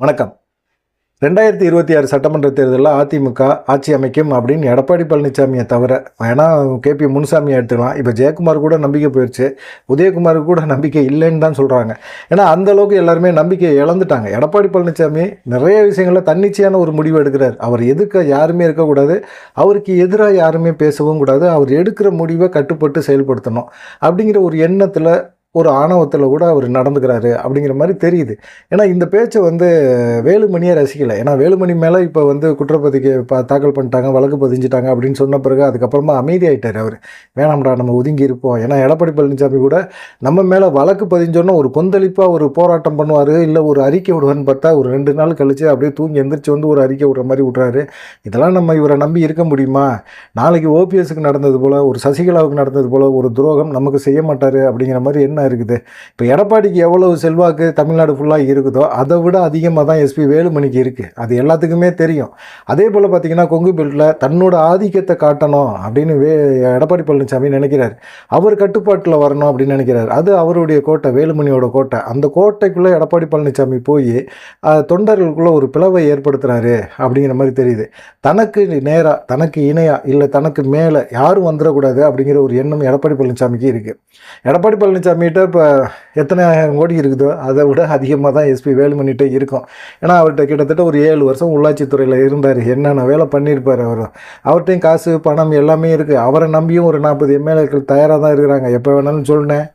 வணக்கம். ரெண்டாயிரத்தி இருபத்தி ஆறு சட்டமன்ற தேர்தலில் அதிமுக ஆட்சி அமைக்கும் அப்படின்னு எடப்பாடி பழனிசாமியை தவிர வேணா கேபி முனுசாமியை எடுத்துக்கலாம். இப்போ ஜெயக்குமார் கூட நம்பிக்கை போயிடுச்சு உதயகுமாருக்கு கூட நம்பிக்கை இல்லைன்னு தான் சொல்கிறாங்க ஏன்னா அந்த அளவுக்கு எல்லாருமே நம்பிக்கையை இழந்துட்டாங்க. எடப்பாடி பழனிசாமி நிறைய விஷயங்களில் தன்னிச்சையான ஒரு முடிவு எடுக்கிறார். அவர் எதுக்க யாருமே இருக்கக்கூடாது. அவருக்கு எதிராக யாருமே பேசவும் கூடாது. அவர் எடுக்கிற முடிவை கட்டுப்பட்டு செயல்படுத்தணும் அப்படிங்கிற ஒரு எண்ணத்தில் ஒரு ஆணவத்தில் கூட அவர் நடந்துக்கிறாரு அப்படிங்கிற மாதிரி தெரியுது. ஏன்னா இந்த பேச்சை வந்து வேலுமணியை ரசிக்கலை. ஏன்னா வேலுமணி மேலே இப்போ வந்து குற்றப்பதிக்கு பா தாக்கல் பண்ணிட்டாங்க வழக்கு பதிஞ்சிட்டாங்க அப்படின்னு சொன்ன பிறகு அதுக்கப்புறமா அமைதியாயிட்டார் அவர். வேணாம்டா நம்ம ஒதுங்கி இருப்போம். ஏன்னா எடப்பாடி பழனிசாமி கூட நம்ம மேலே வழக்கு பதிஞ்சோன்னா ஒரு கொந்தளிப்பாக ஒரு போராட்டம் பண்ணுவார் இல்லை ஒரு அறிக்கை விடுவார்னு பார்த்தா ஒரு ரெண்டு நாள் கழிச்சு அப்படியே தூங்கி எந்திரிச்சு வந்து ஒரு அறிக்கை விடுற மாதிரி விட்றாரு இதெல்லாம் நம்ம இவரை நம்பி இருக்க முடியுமா? நாளைக்கு ஓபிஎஸ்க்கு நடந்தது போல் ஒரு சசிகலாவுக்கு நடந்தது போல் ஒரு துரோகம் நமக்கு செய்ய மாட்டார் அப்படிங்கிற மாதிரி என்ன இருக்குது. இப்போ எடப்பாடிக்கு எவ்வளவு செல்வாக்கு தமிழ்நாடு ஃபுல்லாக இருக்குதோ அதை விட அதிகமாக தான் எஸ்பி வேலுமணிக்கு இருக்குது அது எல்லாத்துக்குமே தெரியும். அதே போல் பார்த்தீங்கன்னா கொங்கு பெல்ட்டில் தன்னோட ஆதிக்கத்தை காட்டணும் அப்படின்னு வே எடப்பாடி பழனிசாமி நினைக்கிறார். அவர் கட்டுப்பாட்டில் வரணும் அப்படின்னு நினைக்கிறார். அது அவருடைய கோட்டை வேலுமணியோட கோட்டை. அந்த கோட்டைக்குள்ளே எடப்பாடி பழனிசாமி போய் தொண்டர்களுக்குள்ளே ஒரு பிளவை ஏற்படுத்துகிறாரு அப்படிங்கிற மாதிரி தெரியுது. தனக்கு நேராக தனக்கு இணையாக இல்லை தனக்கு மேலே யாரும் வந்துடக்கூடாது அப்படிங்கிற ஒரு எண்ணம் எடப்பாடி பழனிசாமிக்கு இருக்குது எடப்பாடி பழனிசாமி பழனிசாமிகிட்ட இப்போ எத்தனை ஆயிரம் கோடி இருக்குதோ அதை விட அதிகமாக தான் எஸ்பி வேலுமணிகிட்டே இருக்கும். ஏன்னா அவர்கிட்ட கிட்டத்தட்ட ஒரு ஏழு வருஷம் உள்ளாட்சித்துறையில் இருந்தார். என்னென்ன வேலை பண்ணியிருப்பார் அவர்? அவர்கிட்டையும் காசு பணம் எல்லாமே இருக்குது அவரை நம்பியும் ஒரு நாற்பது எம்எல்ஏக்கள் தயாராக தான் இருக்கிறாங்க. எப்போ வேணாலும் சொல்லினேன்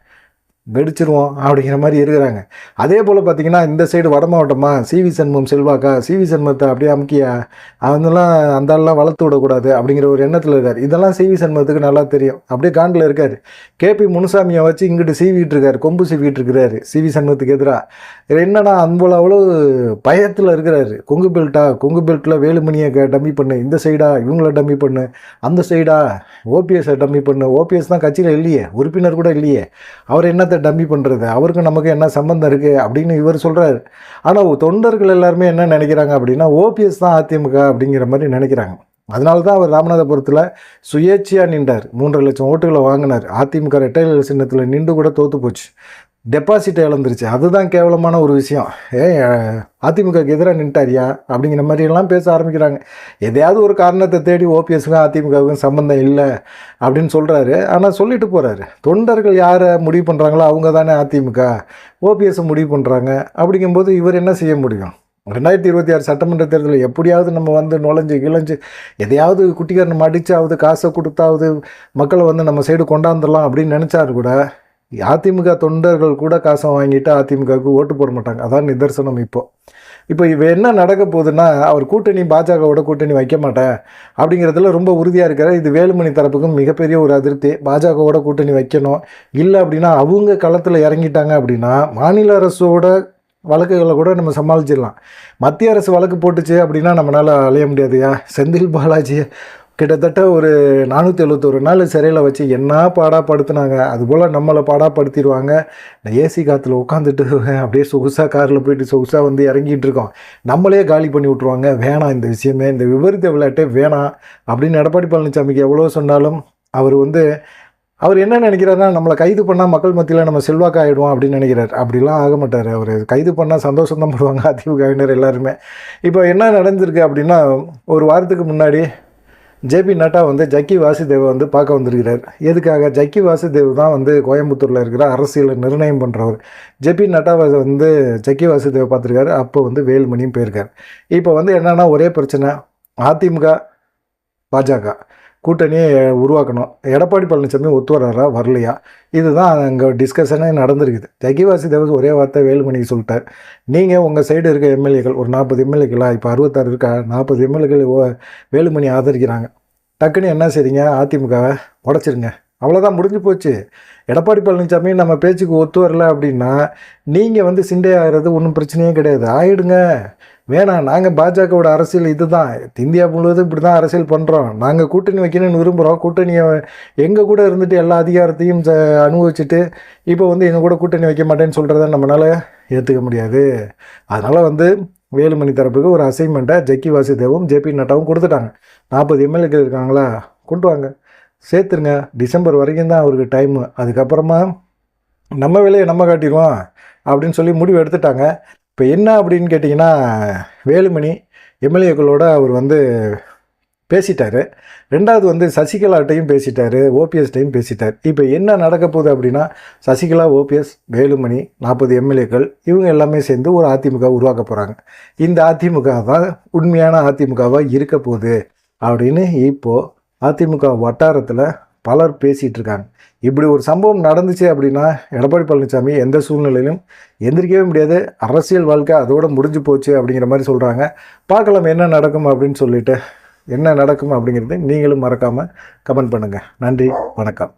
வெடிச்சிருவோம் அப்படிங்கிற மாதிரி இருக்கிறாங்க. அதே போல் பார்த்தீங்கன்னா இந்த சைடு வட மாவட்டமாக சிவி சண்முகம் செல்வாக்கா சிவி சண்முகத்தை அப்படியே அமுக்கியா அவங்கெல்லாம் அந்த ஆளெலாம் வளர்த்து விடக்கூடாது அப்படிங்கிற ஒரு எண்ணத்தில் இருக்கார். இதெல்லாம் சிவி சண்முகத்துக்கு நல்லா தெரியும். அப்படியே காண்டில் இருக்கார். கேபி முனுசாமியை வச்சு இங்கிட்டு சீவிட்டு இருக்கார். கொம்பு சீவிட்டு இருக்கிறாரு சிவி சண்முகத்துக்கு எதிராக என்னடா என்னன்னா அவ்வளோ பயத்தில் இருக்கிறாரு. கொங்கு பெல்ட்டா கொங்கு பெல்ட்டில் வேலுமணியை க- டம்மி பண்ணு. இந்த சைடா இவங்கள டம்மி பண்ணு. அந்த சைடா ஓபிஎஸ்ஸை டம்மி பண்ணு. ஓபிஎஸ் தான் கட்சியில் இல்லையே. உறுப்பினர் கூட இல்லையே. அவர் என்ன என்னத்தை டம்மி பண்ணுறது அவருக்கு நமக்கு என்ன சம்மந்தம் இருக்குது அப்படின்னு இவர் சொல்கிறாரு ஆனால் தொண்டர்கள் எல்லாருமே என்ன நினைக்கிறாங்க அப்படின்னா ஓபிஎஸ் தான் அதிமுக அப்படிங்கிற மாதிரி நினைக்கிறாங்க. அதனால தான் அவர் ராமநாதபுரத்தில் சுயேட்சையாக நின்றார். மூன்றரை லட்சம் ஓட்டுகளை வாங்கினார். அதிமுக ரெட்டையில சின்னத்தில் நின்று கூட தோற்று போச்சு. டெபாசிட்டை இழந்துருச்சு. அதுதான் கேவலமான ஒரு விஷயம். ஏ அதிமுகக்கு எதிராக நின்ட்டாரியா? அப்படிங்கிற மாதிரி எல்லாம் பேச ஆரம்பிக்கிறாங்க. எதையாவது ஒரு காரணத்தை தேடி ஓபிஎஸ்க்கும் அதிமுகவுக்கும் சம்மந்தம் இல்லை அப்படின்னு சொல்கிறாரு ஆனால் சொல்லிட்டு போகிறாரு தொண்டர்கள் யாரை முடிவு பண்ணுறாங்களோ அவங்க தானே அதிமுக. ஓபிஎஸ்ஸை முடிவு பண்ணுறாங்க அப்படிங்கும்போது இவர் என்ன செய்ய முடியும்? ரெண்டாயிரத்தி இருபத்தி ஆறு சட்டமன்ற தேர்தலில் எப்படியாவது நம்ம வந்து நுழைஞ்சு கிழஞ்சு எதையாவது குட்டிக்காரன் மடிச்சாவது காசை கொடுத்தாவது மக்களை வந்து நம்ம சைடு கொண்டாந்துடலாம் அப்படின்னு நினச்சாரு கூட அதிமுக தொண்டர்கள் கூட காசை வாங்கிட்டு அதிமுகவுக்கு ஓட்டு போட மாட்டாங்க. அதான் நிதர்சனம் இப்போ. இப்போ இவ என்ன நடக்க போகுதுன்னா அவர் கூட்டணி பாஜகவோட கூட்டணி வைக்க மாட்டேன் அப்படிங்கிறதுல ரொம்ப உறுதியாக இருக்கிற இது வேலுமணி தரப்புக்கும் மிகப்பெரிய ஒரு அதிருப்தி. பாஜகவோட கூட்டணி வைக்கணும். இல்லை அப்படின்னா அவங்க களத்தில் இறங்கிட்டாங்க அப்படின்னா மாநில அரசோட வழக்குகளை கூட நம்ம சமாளிச்சிடலாம். மத்திய அரசு வழக்கு போட்டுச்சு அப்படின்னா நம்மளால் அலைய முடியாதுயா செந்தில் பாலாஜியை கிட்டத்தட்ட ஒரு நானூற்றி எழுபத்தொரு நாள் சிறையில் வச்சு என்ன பாடாப்படுத்தினாங்க? அதுபோல் நம்மளை பாடாப்படுத்திடுவாங்க. இந்த ஏசி காற்றுல உட்காந்துட்டு அப்படியே சொகுசாக காரில் போயிட்டு சொகுசாக வந்து இறங்கிட்டு இருக்கோம். நம்மளே காலி பண்ணி விட்ருவாங்க வேணாம் இந்த விஷயமே இந்த விபரீத விளையாட்டே வேணாம் அப்படின்னு எடப்பாடி பழனிசாமிக்கு எவ்வளோ சொன்னாலும் அவர் வந்து அவர் என்ன நினைக்கிறாருன்னா நம்மளை கைது பண்ணால் மக்கள் மத்தியில் நம்ம செல்வாக்கு ஆகிடுவோம் அப்படின்னு நினைக்கிறார். அப்படிலாம் ஆக மாட்டார் அவர். கைது பண்ணால் சந்தோஷம் தான் படுவாங்க அதிமுகவினர் எல்லாருமே. இப்போ என்ன நடந்திருக்கு அப்படின்னா ஒரு வாரத்துக்கு முன்னாடி ஜேபி நட்டா வந்து ஜக்கி வாசுதேவை வந்து பார்க்க வந்திருக்கிறார். எதுக்காக? ஜக்கி வாசுதேவ் தான் வந்து கோயம்புத்தூரில் இருக்கிற அரசியலை நிர்ணயம் பண்ணுறவர் ஜேபி நட்டாவை வந்து ஜக்கி வாசுதேவை பார்த்துருக்காரு. அப்போ வந்து வேலுமணியும் போயிருக்கார். இப்போ வந்து என்னென்னா ஒரே பிரச்சனை அதிமுக பாஜக. கூட்டணியை உருவாக்கணும். எடப்பாடி பழனிசாமி ஒத்து வர்றாரா? வரலையா? இதுதான் அங்கே டிஸ்கஷனே நடந்திருக்குது. ஜகிவாசி தேவஸ் ஒரே வார்த்தை வேலுமணிக்கு சொல்லிட்டார். நீங்கள் உங்கள் சைடு இருக்க எம்எல்ஏக்கள் ஒரு நாற்பது எம்எல்ஏக்களா? இப்போ அறுபத்தாறு இருக்கா? நாற்பது எம்எல்ஏக்கள் வேலுமணி ஆதரிக்கிறாங்க. டக்குன்னு என்ன செய்றீங்க? அதிமுகவை உடச்சிருங்க. அவ்வளோதான் முடிஞ்சு போச்சு. எடப்பாடி பழனிசாமி நம்ம பேச்சுக்கு ஒத்து வரல அப்படின்னா நீங்கள் வந்து சிண்டே ஆகிறது ஒன்றும் பிரச்சனையே கிடையாது. ஆயிடுங்க. வேணாம் நாங்கள் பாஜகவோட அரசியல் இதுதான். இந்தியா முழுவதும் இப்படி தான் அரசியல் பண்ணுறோம் நாங்கள் கூட்டணி வைக்கணும்னு விரும்புகிறோம் கூட்டணியை எங்கள் கூட இருந்துட்டு எல்லா அதிகாரத்தையும் ச அனுபவிச்சுட்டு இப்போ வந்து எங்கள் கூட கூட்டணி வைக்க மாட்டேன்னு சொல்கிறத நம்மளால் ஏற்றுக்க முடியாது. அதனால் வந்து வேலுமணி தரப்புக்கு ஒரு அசைன்மெண்ட்டை ஜக்கி வாசுதேவும் ஜேபி நட்டாவும் கொடுத்துட்டாங்க. நாற்பது எம்எல்ஏக்கள் இருக்காங்களா? கொண்டு வாங்க. சேர்த்துருங்க. டிசம்பர் வரைக்கும் தான் அவருக்கு டைமு அதுக்கப்புறமா நம்ம வேலையை நம்ம காட்டிடுவோம் அப்படின்னு சொல்லி முடிவு எடுத்துட்டாங்க. இப்போ என்ன அப்படின்னு கேட்டிங்கன்னா வேலுமணி எம்எல்ஏக்களோட அவர் வந்து பேசிட்டார். ரெண்டாவது வந்து சசிகலாட்டையும் பேசிட்டார் ஓபிஎஸ்டையும் பேசிட்டார். இப்போ என்ன நடக்க போகுது அப்படின்னா சசிகலா ஓபிஎஸ் வேலுமணி நாற்பது எம்எல்ஏக்கள் இவங்க எல்லாமே சேர்ந்து ஒரு அதிமுக உருவாக்க போகிறாங்க இந்த அதிமுக தான் உண்மையான அதிமுகவாக இருக்க போகுது அப்படின்னு இப்போது அதிமுக வட்டாரத்தில் பலர் பேசிகிட்டு இருக்காங்க. இப்படி ஒரு சம்பவம் நடந்துச்சு அப்படின்னா எடப்பாடி பழனிசாமி எந்த சூழ்நிலையிலும் எந்திரிக்கவே முடியாது. அரசியல் வாழ்க்கை அதோட முடிஞ்சு போச்சு அப்படிங்கிற மாதிரி சொல்கிறாங்க பார்க்கலாம் என்ன நடக்கும் அப்படின்னு சொல்லிட்டு என்ன நடக்கும் அப்படிங்கிறது நீங்களும் மறக்காமல் கமெண்ட் பண்ணுங்கள் நன்றி வணக்கம்.